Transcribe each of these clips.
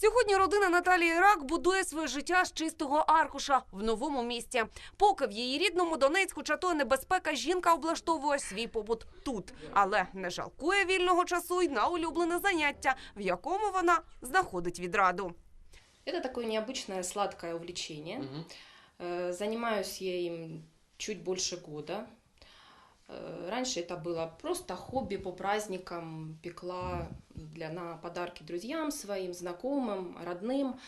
Сьогодні родина Наталії Рак будує своє життя з чистого аркуша в новому місті. Поки в її рідному Донецьку чатує небезпека, жінка облаштовує свій побут тут, але не жалкує вільного часу й на улюблене заняття, в якому вона знаходить відраду. Это такое необычное сладкое увлечение. Э, Занимаюсь я им чуть больше года. Э, Раньше это было просто хобби по праздникам, пекла для, на подарки друзьям своим, знакомым, родным.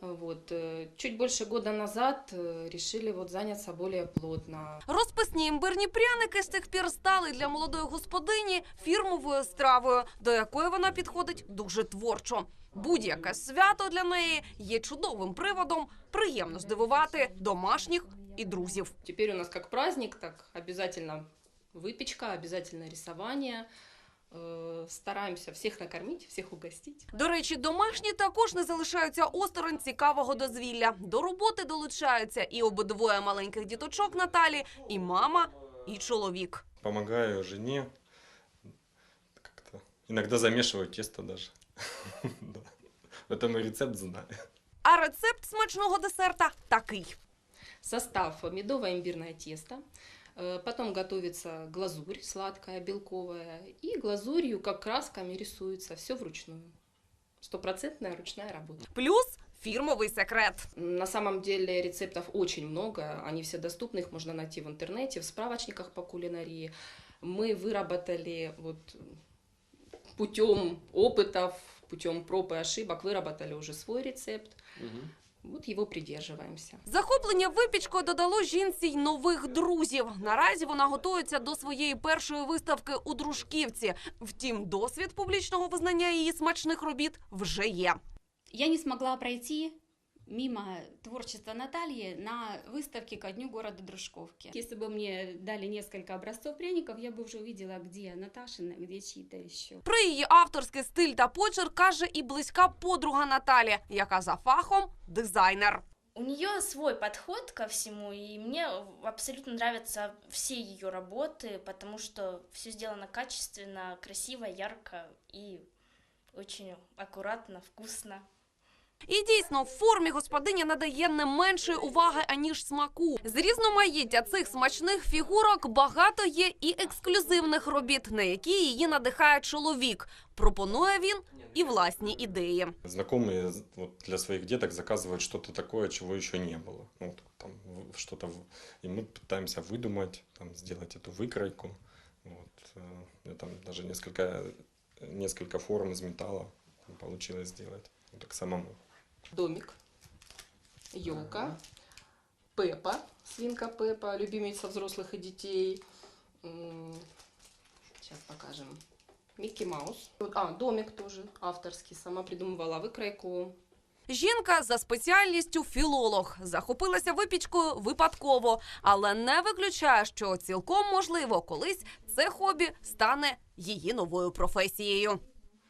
Вот. э, Чуть больше года назад э, решили вот заняться более плотно. Розписні імбирні пряники з тих пір стали для молодої господині фірмовою стравою, до якої вона підходить дуже творчо. Будь-яке свято для неї є чудовим приводом приємно здивувати домашніх і друзів. Теперь у нас как праздник, так обязательно выпечка, обязательно рисование. Э, Стараемся всех накормить, всех угостить. До речі, домашні також не залишаються осторонь цікавого дозвілля. До роботи долучаються і обидвоє маленьких діточок Наталі, і мама, і чоловік. Помогаю жене. Как-то иногда замешиваю тесто даже. Да. Это мой рецепт знаю. А рецепт смачного десерта такий. Состав медовое имбирное тесто. Э, Потом готовится глазурь сладкая, белковая. И глазурью, как красками, рисуется. Все вручную. Стопроцентная ручная работа. Плюс фірмовий секрет. На самом деле рецептов очень много. Они все доступны, их можно найти в интернете, в справочниках по кулинарии. Мы выработали вот путем опытов, путем проб и ошибок, выработали уже свой рецепт. Вот его придерживаемся. Захоплення випічкою додало жінці й нових друзів. Наразі вона готується до своєї першої виставки у Дружківці. Втім, досвід публічного визнання її смачних робіт вже є. Я не змогла пройти мимо творчества Натальи на выставке ко дню города Дружковки. Если бы мне дали несколько образцов пряников, я бы уже увидела, где Наташина, где чьи-то еще. Про її авторський стиль та почерк каже і близька подруга Наталі, яка за фахом дизайнер. У нее свой подход ко всему, и мне абсолютно нравятся все ее работы, потому что все сделано качественно, красиво, ярко и очень аккуратно, вкусно. І дійсно, в формі господиня надає не меншої уваги, аніж смаку. З різноманіття цих смачних фігурок багато є і ексклюзивних робіт, на які її надихає чоловік. Пропонує він і власні ідеї. Знакомые вот, для своих деток заказывают что-то такое, чего еще не было. Ну, вот, там, в- что-то, в- и мы пытаемся выдумать, там, сделать эту выкройку. Вот, э, я там даже несколько, несколько форм из металла там получилось сделать. Вот так самому. Домик, елка, Пеппа, свинка Пеппа, любимица взрослых и детей. Сейчас покажем. Микки Маус. Вот, А, домик тоже авторский, сама придумывала выкройку. Жінка за спеціальністю філолог захопилася випічкою випадково, але не виключає, що цілком можливо колись це хобі стане її новою професією.